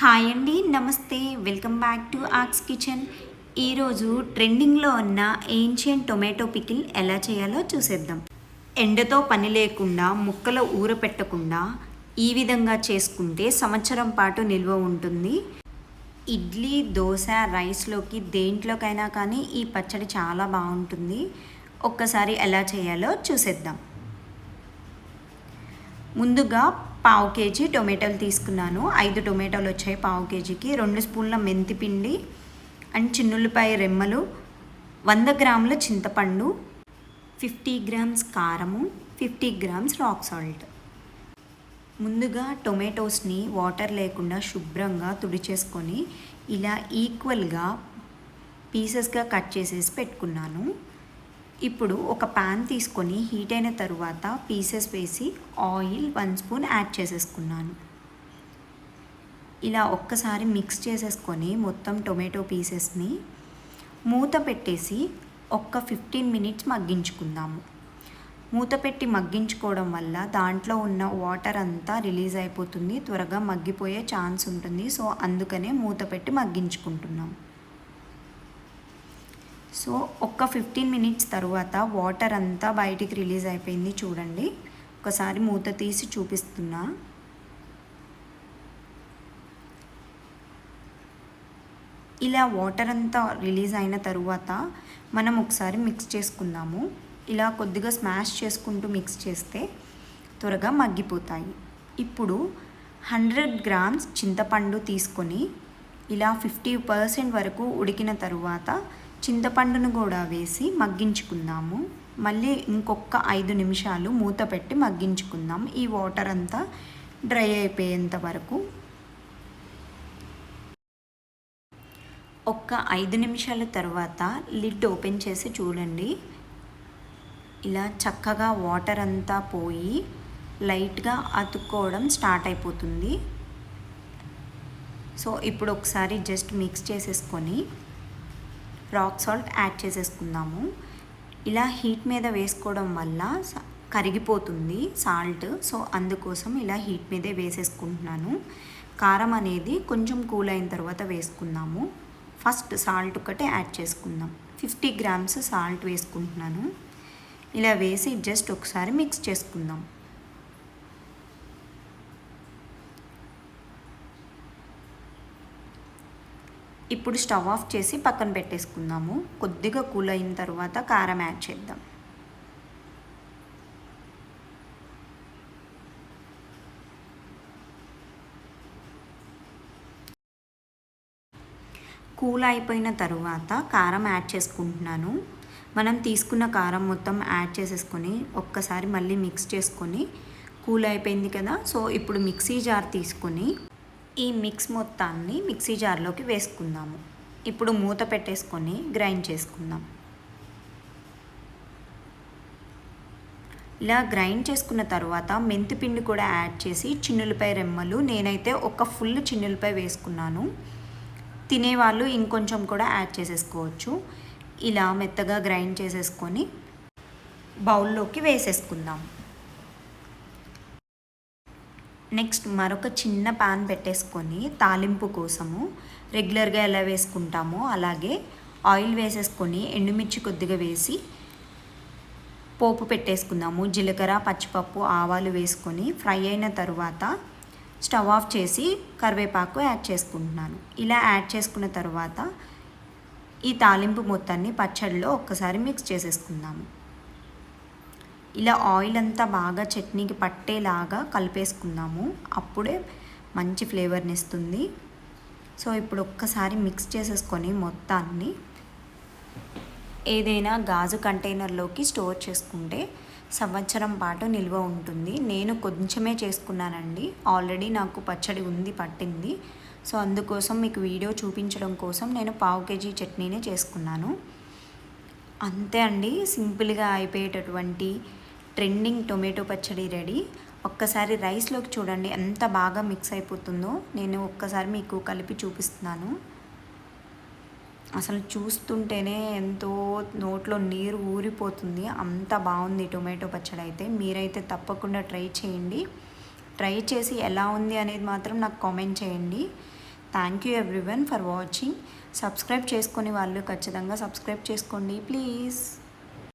Hi అండి నమస్తే. Welcome back to Aks kitchen. ఈరోజు ట్రెండింగ్లో ఉన్న ఏన్షియన్ టొమాటో పికిల్ ఎలా చేయాలో చూసేద్దాం. ఎండతో పని లేకుండా ముక్కలు ఊరపెట్టకుండా ఈ విధంగా చేసుకుంటే సంవత్సరం పాటు నిల్వ ఉంటుంది. ఇడ్లీ దోశ రైస్లోకి దేంట్లోకైనా కానీ ఈ పచ్చడి చాలా బాగుంటుంది. ఒక్కసారి ఎలా చేయాలో చూసేద్దాం. ముందుగా పావు కేజీ టొమాటోలు తీసుకున్నాను. ఐదు టొమాటోలు వచ్చాయి పావు కేజీకి. రెండు స్పూన్ల మెంతిపిండి అండ్ చిన్నులపాయ రెమ్మలు వంద గ్రాముల చింతపండు ఫిఫ్టీ గ్రామ్స్ కారము ఫిఫ్టీ గ్రామ్స్ రాక్ సాల్ట్. ముందుగా టొమాటోస్ని వాటర్ లేకుండా శుభ్రంగా తుడిచేసుకొని ఇలా ఈక్వల్గా పీసెస్గా కట్ చేసేసి పెట్టుకున్నాను. ఇప్పుడు ఒక ప్యాన్ తీసుకొని హీట్ అయిన తరువాత పీసెస్ వేసి ఆయిల్ వన్ స్పూన్ యాడ్ చేసేసుకున్నాను. ఇలా ఒక్కసారి మిక్స్ చేసేసుకొని మొత్తం టొమాటో పీసెస్ని మూత పెట్టేసి ఒక్క ఫిఫ్టీన్ మినిట్స్ మగ్గించుకుందాము. మూత పెట్టి మగ్గించుకోవడం వల్ల దాంట్లో ఉన్న వాటర్ అంతా రిలీజ్ అయిపోతుంది త్వరగా మగ్గిపోయే ఛాన్స్ ఉంటుంది. సో అందుకనే మూత పెట్టి మగ్గించుకుంటున్నాం. సో ఒక్క ఫిఫ్టీన్ మినిట్స్ తర్వాత వాటర్ అంతా బయటికి రిలీజ్ అయిపోయింది చూడండి. ఒకసారి మూత తీసి చూపిస్తున్నా. ఇలా వాటర్ అంతా రిలీజ్ అయిన తరువాత మనం ఒకసారి మిక్స్ చేసుకుందాము. ఇలా కొద్దిగా స్మాష్ చేసుకుంటూ మిక్స్ చేస్తే త్వరగా మగ్గిపోతాయి. ఇప్పుడు హండ్రెడ్ గ్రామ్స్ చింతపండు తీసుకొని ఇలా ఫిఫ్టీ పర్సెంట్ వరకు ఉడికిన తరువాత చింతపండును కూడా వేసి మగ్గించుకుందాము. మళ్ళీ ఇంకొక ఐదు నిమిషాలు మూత పెట్టి మగ్గించుకుందాం. ఈ వాటర్ అంతా డ్రై అయిపోయేంత వరకు. ఒక్క ఐదు నిమిషాల తర్వాత లిడ్ ఓపెన్ చేసి చూడండి. ఇలా చక్కగా వాటర్ అంతా పోయి లైట్గా అతుక్కోవడం స్టార్ట్ అయిపోతుంది. సో ఇప్పుడు ఒకసారి జస్ట్ మిక్స్ చేసేసుకొని రాక్ సాల్ట్ యాడ్ చేసేసుకుందాము. ఇలా హీట్ మీద వేసుకోవడం వల్ల కరిగిపోతుంది సాల్ట్ సో అందుకోసం ఇలా హీట్ మీదే వేసేసుకుంటున్నాను. కారం అనేది కొంచెం కూల్ అయిన తర్వాత వేసుకుందాము. ఫస్ట్ సాల్ట్ ఒకటి యాడ్ చేసుకుందాం. ఫిఫ్టీ గ్రామ్స్ సాల్ట్ వేసుకుంటున్నాను. ఇలా వేసి జస్ట్ ఒకసారి మిక్స్ చేసుకుందాం. ఇప్పుడు స్టవ్ ఆఫ్ చేసి పక్కన పెట్టేసుకుందాము. కొద్దిగా కూల్ అయిన తర్వాత కారం యాడ్ చేద్దాం. కూల్ అయిపోయిన తరువాత కారం యాడ్ చేసుకుంటున్నాను. మనం తీసుకున్న కారం మొత్తం యాడ్ చేసేసుకొని ఒక్కసారి మళ్ళీ మిక్స్ చేసుకొని కూల్ అయిపోయింది కదా. సో ఇప్పుడు మిక్సీ జార్ తీసుకొని ఈ మిక్స్ మొత్తాన్ని మిక్సీ జార్లోకి వేసుకుందాము. ఇప్పుడు మూత పెట్టేసుకొని గ్రైండ్ చేసుకుందాం. ఇలా గ్రైండ్ చేసుకున్న తర్వాత మెంతిపిండి కూడా యాడ్ చేసి చిన్నులపై రెమ్మలు నేనైతే ఒక ఫుల్ చిన్నులపై వేసుకున్నాను. తినేవాళ్ళు ఇంకొంచెం కూడా యాడ్ చేసేసుకోవచ్చు. ఇలా మెత్తగా గ్రైండ్ చేసేసుకొని బౌల్లోకి వేసేసుకుందాం. నెక్స్ట్ మరొక చిన్న పాన్ పెట్టేసుకొని తాలింపు కోసము రెగ్యులర్గా ఎలా వేసుకుంటామో అలాగే ఆయిల్ వేసేసుకొని ఎండుమిర్చి కొద్దిగా వేసి పోపు పెట్టేసుకుందాము. జీలకర్ర పచ్చిపప్పు ఆవాలు వేసుకొని ఫ్రై అయిన తర్వాత స్టవ్ ఆఫ్ చేసి కరివేపాకు యాడ్ చేసుకుంటున్నాను. ఇలా యాడ్ చేసుకున్న తర్వాత ఈ తాలింపు మొత్తాన్ని పచ్చడిలో ఒక్కసారి మిక్స్ చేసేసుకుందాము. ఇలా ఆయిల్ అంతా బాగా చట్నీకి పట్టేలాగా కలిపేసుకుందాము. అప్పుడే మంచి ఫ్లేవర్ని ఇస్తుంది. సో ఇప్పుడు ఒక్కసారి మిక్స్ చేసేసుకొని మొత్తాన్ని ఏదైనా గాజు కంటైనర్లోకి స్టోర్ చేసుకుంటే సంవత్సరం పాటు నిల్వ ఉంటుంది. నేను కొంచెమే చేసుకున్నానండి. ఆల్రెడీ నాకు పచ్చడి ఉంది పట్టింది. సో అందుకోసం మీకు వీడియో చూపించడం కోసం నేను పావు కేజీ చట్నీనే చేసుకున్నాను. అంతే అండి. సింపుల్గా అయిపోయేటటువంటి ట్రెండింగ్ టొమాటో పచ్చడి రెడీ. ఒక్కసారి రైస్లోకి చూడండి ఎంత బాగా మిక్స్ అయిపోతుందో. నేను ఒక్కసారి మీకు కలిపి చూపిస్తున్నాను. అసలు చూస్తుంటేనే ఎంతో నోట్లో నీరు ఊరిపోతుంది. అంత బాగుంది టొమాటో పచ్చడి అయితే. మీరైతే తప్పకుండా ట్రై చేయండి. ట్రై చేసి ఎలా ఉంది అనేది మాత్రం నాకు కామెంట్ చేయండి. Thank you everyone for watching subscribe చేసుకొని వాళ్ళు ఖచ్చితంగా సబ్స్క్రైబ్ చేసుకోండి ప్లీజ్